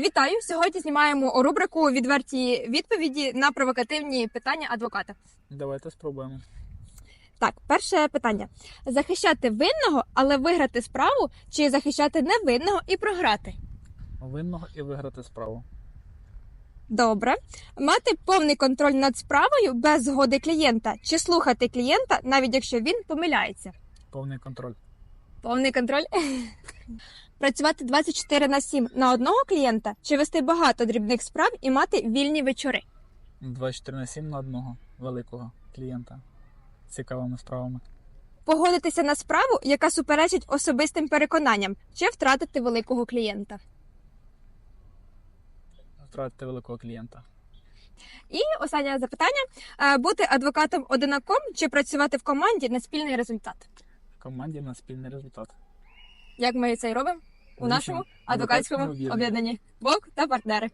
Вітаю! Сьогодні знімаємо рубрику відверті відповіді на провокативні питання адвоката. Давайте спробуємо. Так, перше питання: захищати винного, але виграти справу, чи захищати невинного і програти? Винного і виграти справу. Добре. Мати повний контроль над справою без згоди клієнта, чи слухати клієнта, навіть якщо він помиляється? Повний контроль. Повний контроль. Працювати 24 на 7 на одного клієнта, чи вести багато дрібних справ і мати вільні вечори? 24 на 7 на одного великого клієнта. з Цікавими справами. Погодитися на справу, яка суперечить особистим переконанням, чи втратити великого клієнта. Втратити великого клієнта. І останнє запитання: Е, бути адвокатом одинаком чи працювати в команді на спільний результат? В команді на спільний результат. Як ми це й робимо у нашому адвокатському об'єднанні. Бок та партнери.